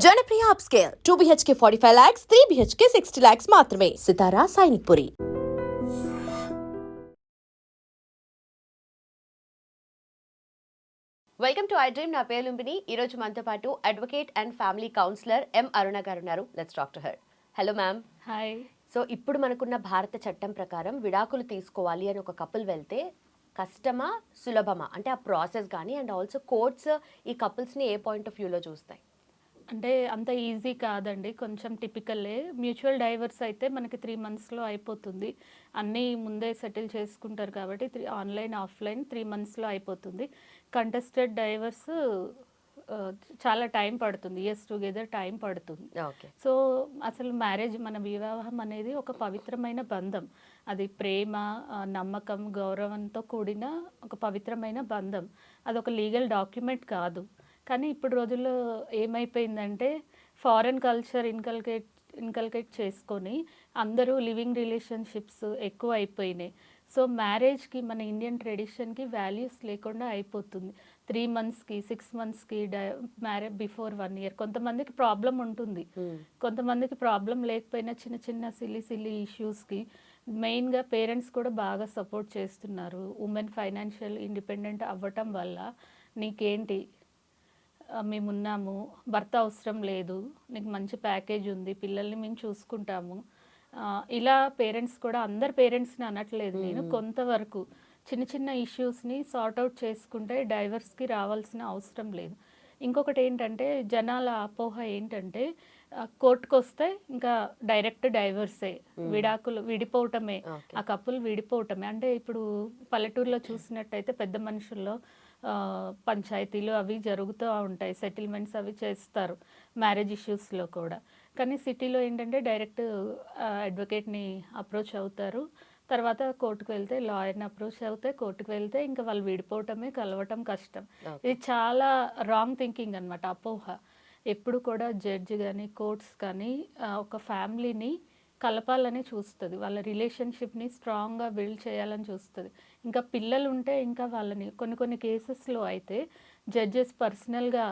Janapriya upscale. Two BHK forty five lakhs three BHK sixty lakhs మాత్రమే. Sitara Sainik Puri. Welcome to I dream నా పేరు లుంబిని. ఈరోజు మనతో పాటు advocate and family counsellor M Aruna గారు ఉన్నారు. Let's talk to her hello ma'am hi so ఇప్పుడు మనకున్న భారత చట్టం ప్రకారం విడాకులు తీసుకోవాలి అని ఒక కపుల్ వెళ్తే కష్టమా సులభమా? అంటే ఆ ప్రాసెస్ కానీ అండ్ ఆల్సో కోర్ట్స్ ఈ కపుల్స్ని ఏ పాయింట్ ఆఫ్ వ్యూలో చూస్తాయి? అంటే అంత ఈజీ కాదండి. కొంచెం టిపికల్లే మ్యూచువల్ డైవర్స్ అయితే మనకి త్రీ మంత్స్లో అయిపోతుంది. అన్నీ ముందే సెటిల్ చేసుకుంటారు కాబట్టి త్రీ ఆన్లైన్ ఆఫ్లైన్ త్రీ మంత్స్లో అయిపోతుంది. కంటెస్టెడ్ డైవర్స్ చాలా టైం పడుతుంది. ఇయర్స్ టుగెదర్ టైం పడుతుంది. ఓకే. సో అసలు మ్యారేజ్ మన వివాహం అనేది ఒక పవిత్రమైన బంధం. అది ప్రేమ నమ్మకం గౌరవంతో కూడిన ఒక పవిత్రమైన బంధం. అది ఒక లీగల్ డాక్యుమెంట్ కాదు. కానీ ఇప్పుడు రోజుల్లో ఏమైపోయిందంటే ఫారెన్ కల్చర్ ఇన్కల్కేట్ ఇన్కల్కేట్ చేసుకొని అందరూ లివింగ్ రిలేషన్షిప్స్ ఎక్కువ అయిపోయినాయి సో మ్యారేజ్కి మన ఇండియన్ ట్రెడిషన్కి వాల్యూస్ లేకుండా అయిపోతుంది. త్రీ మంత్స్కి సిక్స్ మంత్స్కి die marriage before one year. కొంతమందికి ప్రాబ్లం ఉంటుంది. కొంతమందికి ప్రాబ్లం లేకపోయినా చిన్న చిన్న సిల్లి సిల్లి ఇష్యూస్కి మెయిన్గా పేరెంట్స్ కూడా బాగా సపోర్ట్ చేస్తున్నారు. ఉమెన్ ఫైనాన్షియల్ ఇండిపెండెంట్ అవ్వటం వల్ల నీకేంటి? మేమున్నాము. భర్త అవసరం లేదు. నీకు మంచి ప్యాకేజ్ ఉంది. పిల్లల్ని మేము చూసుకుంటాము. ఇలా పేరెంట్స్ కూడా అందరు పేరెంట్స్ని అనట్లేదు నేను. కొంతవరకు చిన్న చిన్న ఇష్యూస్ని సార్ట్ అవుట్ చేసుకుంటే డైవర్స్కి రావాల్సిన అవసరం లేదు. ఇంకొకటి ఏంటంటే జనాల అపోహ ఏంటంటే కోర్టుకు వస్తే ఇంకా డైరెక్ట్ డైవర్సే. విడాకులు విడిపోవటమే. ఆ కప్పులు విడిపోవటమే. అంటే ఇప్పుడు పల్లెటూరులో చూసినట్టయితే పెద్ద మనుషుల్లో పంచాయతీలు అవి జరుగుతూ ఉంటాయి. సెటిల్మెంట్స్ అవి చేస్తారు మ్యారేజ్ ఇష్యూస్లో కూడా. కానీ సిటీలో ఏంటంటే డైరెక్ట్ అడ్వకేట్ని అప్రోచ్ అవుతారు. తర్వాత కోర్టుకు వెళ్తే లాయర్ని అప్రోచ్ అవుతే కోర్టుకు వెళ్తే ఇంకా వాళ్ళు విడిపోవటమే కలవటం కష్టం. ఇది చాలా రాంగ్ థింకింగ్ అనమాట అపోహ. ఎప్పుడు కూడా జడ్జి కానీ కోర్ట్స్ కానీ ఒక ఫ్యామిలీని కలపాలని చూస్తుంది. వాళ్ళ రిలేషన్షిప్ని స్ట్రాంగ్గా బిల్డ్ చేయాలని చూస్తుంది. ఇంకా పిల్లలు ఉంటే ఇంకా వాళ్ళని కొన్ని కొన్ని కేసెస్లో అయితే జడ్జెస్ పర్సనల్గా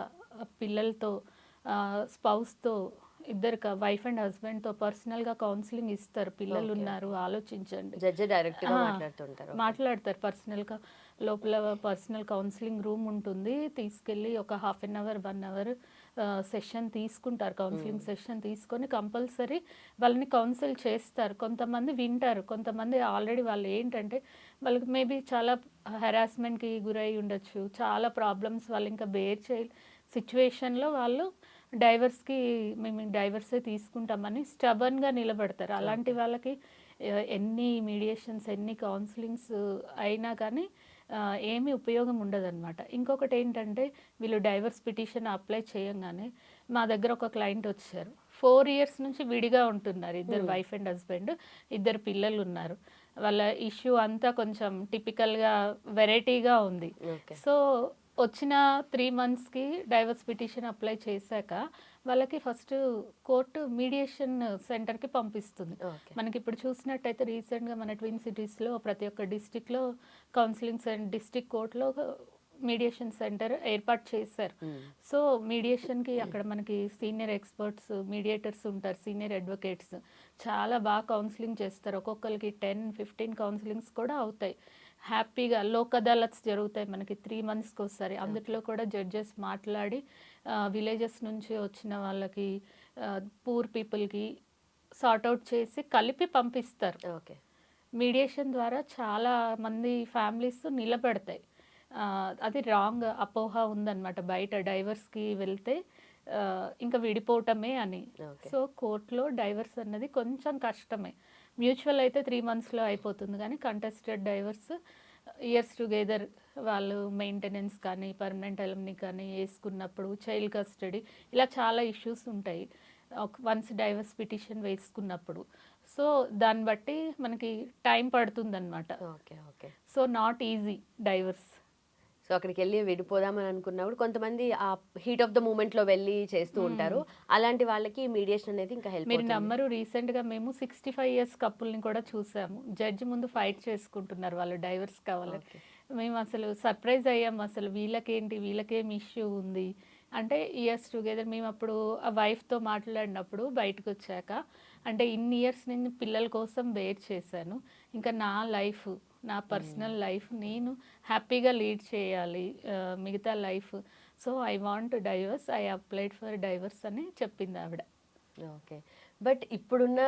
పిల్లలతో స్పౌస్తో ఇద్దరు వైఫ్ అండ్ హస్బెండ్తో పర్సనల్గా కౌన్సిలింగ్ ఇస్తారు. పిల్లలు. ఉన్నారు ఆలోచించండి. జడ్జి డైరెక్ట్గా ఆ, మాట్లాడుతుంటారు. మాట్లాడతారు. పర్సనల్గా లోపల పర్సనల్ కౌన్సిలింగ్ రూమ్ ఉంటుంది. తీసుకెళ్ళి ఒక half an hour one hour session తీసుకుంటారు కౌన్సిలింగ్ సెషన్ తీసుకొని కంపల్సరీ వాళ్ళని కౌన్సిల్ చేస్తారు. కొంతమంది వింటారు కొంతమంది ఆల్రెడీ వాళ్ళు ఏంటంటే వాళ్ళకి మేబీ చాలా హెరాస్మెంట్కి గురై ఉండొచ్చు చాలా ప్రాబ్లమ్స్ వాళ్ళు ఇంకా బేర్ చేయ సిచ్యువేషన్లో వాళ్ళు డైవర్స్కి మేము డైవర్సే తీసుకుంటామని స్టబన్గా నిలబడతారు. అలాంటి వాళ్ళకి ఎన్ని మీడియేషన్స్ ఎన్ని కౌన్సిలింగ్స్ అయినా కానీ ఏమీ ఉపయోగం ఉండదన్నమాట. ఇంకొకటి ఏంటంటే వీళ్ళు డైవర్స్ పిటిషన్ అప్లై చేయంగానే మా దగ్గర ఒక క్లయింట్ వచ్చారు. ఫోర్ ఇయర్స్ నుంచి విడిగా ఉంటున్నారు ఇద్దరు వైఫ్ అండ్ హస్బెండ్ ఇద్దరు పిల్లలు ఉన్నారు వాళ్ళ ఇష్యూ అంతా కొంచెం టిపికల్గా వెరైటీగా ఉంది. సో వచ్చిన త్రీ మంత్స్కి డైవర్స్ పిటిషన్ అప్లై చేశాక వాళ్ళకి ఫస్ట్ కోర్టు మీడియేషన్ సెంటర్కి పంపిస్తుంది. మనకి ఇప్పుడు చూసినట్టయితే రీసెంట్గా మన ట్విన్ సిటీస్లో ప్రతి ఒక్క డిస్టిక్లో కౌన్సిలింగ్ సెంటర్ డిస్టిక్ కోర్టులో మీడియేషన్ సెంటర్ ఏర్పాటు చేశారు. సో మీడియేషన్కి అక్కడ మనకి సీనియర్ ఎక్స్పర్ట్స్ మీడియేటర్స్ ఉంటారు సీనియర్ అడ్వకేట్స్ చాలా బాగా కౌన్సిలింగ్ చేస్తారు. ఒక్కొక్కరికి టెన్ ఫిఫ్టీన్ కౌన్సిలింగ్స్ కూడా అవుతాయి. హ్యాపీగా లోక్ అదాలత్స్ జరుగుతాయి మనకి త్రీ మంత్స్కి ఒకసారి. అందులో కూడా జడ్జెస్ మాట్లాడి విలేజెస్ నుంచి వచ్చిన వాళ్ళకి పూర్ పీపుల్కి సార్ట్అవుట్ చేసి కలిపి పంపిస్తారు. ఓకే. మీడియేషన్ ద్వారా చాలా మంది ఫ్యామిలీస్ నిలబెడతాయి. అది రాంగ్ అపోహ ఉందన్నమాట. బయట డైవర్స్కి వెళ్తే ఇంకా విడిపోవటమే అని. సో కోర్టులో డైవర్స్ అన్నది కొంచెం కష్టమే. మ్యూచువల్ అయితే త్రీ మంత్స్లో అయిపోతుంది కానీ కంటెస్టెడ్ డైవర్స్ ఇయర్స్ టుగెదర్ వాళ్ళు మెయింటెనెన్స్ కానీ పర్మనెంట్ ఎలమ్ని కానీ వేసుకున్నప్పుడు చైల్డ్ కస్టడీ ఇలా చాలా ఇష్యూస్ ఉంటాయి. వన్స్ డైవర్స్ పిటిషన్ వేసుకున్నప్పుడు. సో దాన్ని బట్టి మనకి time పడుతుందన్నమాట. Okay okay. So not easy divorce. So అక్కడికి వెళ్ళి విడిపోదామని అనుకున్నప్పుడు కొంతమంది ఆ హీట్ ఆఫ్ ద మూమెంట్లో వెళ్ళి చేస్తూ ఉంటారు. అలాంటి వాళ్ళకి మీడియేషన్ అనేది ఇంకా హెల్ప్ మీరు నమ్మరు రీసెంట్గా మేము సిక్స్టీ ఫైవ్ ఇయర్స్ కప్పుల్ని కూడా చూసాము. జడ్జి ముందు ఫైట్ చేసుకుంటున్నారు వాళ్ళు డైవర్స్ కావాలని. మేము అసలు సర్ప్రైజ్ అయ్యాము అసలు వీళ్ళకేంటి వీళ్ళకేం ఇష్యూ ఉంది? అంటే ఇయర్స్ టుగెదర్ మేము అప్పుడు ఆ వైఫ్తో మాట్లాడినప్పుడు బయటకు వచ్చాక అంటే ఇన్ని ఇయర్స్ నేను పిల్లల కోసం వెయిట్ చేశాను. ఇంకా నా లైఫ్ నా పర్సనల్ లైఫ్ నేను హ్యాపీగా లీడ్ చేయాలి మిగతా life. So I want divorce I applied for divorce అని చెప్పింది ఆవిడ. ఓకే. బట్ ఇప్పుడున్న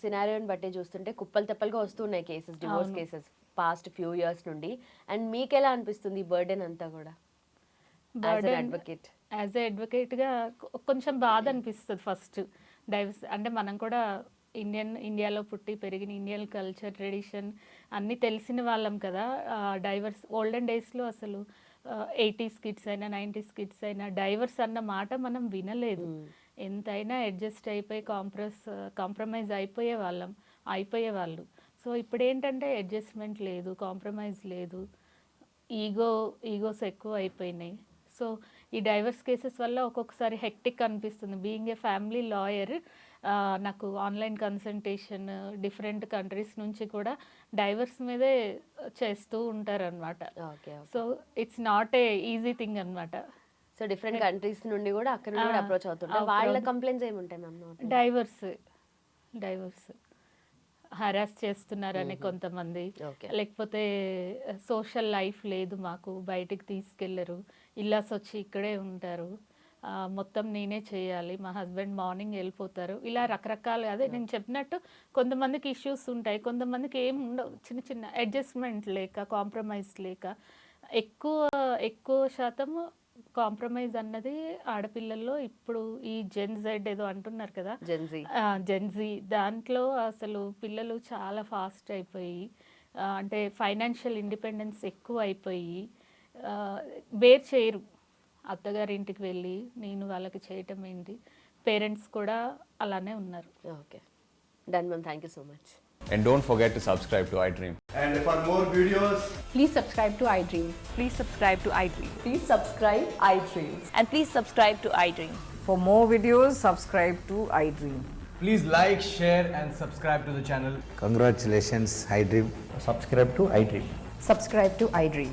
సినారియోని బట్టి చూస్తుంటే కుప్పలు తెప్పలుగా వస్తున్నాయి cases divorce. Cases past few years నుండి. అండ్ మీకు ఎలా అనిపిస్తుంది బర్డెన్ అంతా కూడా? అడ్వకేట్ యాజ్ ఏ అడ్వకేట్గా కొంచెం బాధ అనిపిస్తుంది ఫస్ట్. డైవర్స్ అంటే మనం కూడా ఇండియన్ ఇండియాలో పుట్టి పెరిగిన ఇండియన్ కల్చర్ ట్రెడిషన్ అన్నీ తెలిసిన వాళ్ళం కదా. డైవర్స్ ఓల్డెన్ డేస్లో అసలు ఎయిటీస్ కిడ్స్ అయినా నైంటీస్ కిడ్స్ అయినా డైవర్స్ అన్న మాట మనం వినలేదు. ఎంతైనా అడ్జస్ట్ అయిపోయి కాంప్రస్ కాంప్రమైజ్ అయిపోయే వాళ్ళం అయిపోయే వాళ్ళు. సో ఇప్పుడు ఏంటంటే అడ్జస్ట్మెంట్ లేదు కాంప్రమైజ్ లేదు. ఈగో ఈగోస్ ఎక్కువ అయిపోయినాయి. సో ఈ డైవర్స్ కేసెస్ వల్ల ఒక్కొక్కసారి హెక్టిక్ అనిపిస్తుంది. బీయింగ్ ఏ ఫ్యామిలీ లాయర్ నాకు ఆన్లైన్ కన్సల్టేషన్ డిఫరెంట్ కంట్రీస్ నుంచి కూడా డైవర్స్ మీదే చేస్తూ ఉంటారనమాట so it's not a easy thing అనమాట సో డిఫరెంట్ కంట్రీస్ నుండి కూడా అక్కడ నుండి అప్రోచ్ అవుతుంటారు. వాళ్ళ కంప్లైంట్స్ ఏముంటాయి మ్యామ్ డైవర్స్ డైవర్స్. హరాస్ చేస్తున్నారని కొంతమంది. లేకపోతే సోషల్ లైఫ్ లేదు మాకు బయటికి తీసుకెళ్ళరు ఇల్లాస్ వచ్చి ఇక్కడే ఉంటారు. మొత్తం నేనే చేయాలి. మా హస్బెండ్ మార్నింగ్ వెళ్ళిపోతారు. ఇలా రకరకాల అదే నేను చెప్పినట్టు కొంతమందికి ఇష్యూస్ ఉంటాయి. కొంతమందికి ఏం ఉండవు. చిన్న చిన్న అడ్జస్ట్మెంట్ లేక కాంప్రమైజ్ లేక. ఎక్కువ ఎక్కువ శాతం కాంప్రమైజ్ అన్నది ఆడపిల్లల్లో ఇప్పుడు ఈ జెన్ జెడ్ ఏదో అంటున్నారు కదా. జెన్జీ జెన్జీ దాంట్లో అసలు పిల్లలు చాలా ఫాస్ట్ అయిపోయి అంటే ఫైనాన్షియల్ ఇండిపెండెన్స్ ఎక్కువ అయిపోయి బేర్ చేయరు అత్తగారి ఇంటికి వెళ్ళి నేను వాళ్ళకి చేయటం ఏంటి పేరెంట్స్ కూడా అలానే ఉన్నారు okay done ma'am thank you so much And don't forget to subscribe to iDream. And for more videos, Please subscribe to iDream. Please subscribe to iDream. Please subscribe iDream. And please subscribe to iDream. For more videos, subscribe to iDream. please like, share, and subscribe to the channel. Congratulations, iDream. subscribe to iDream. Subscribe to iDream.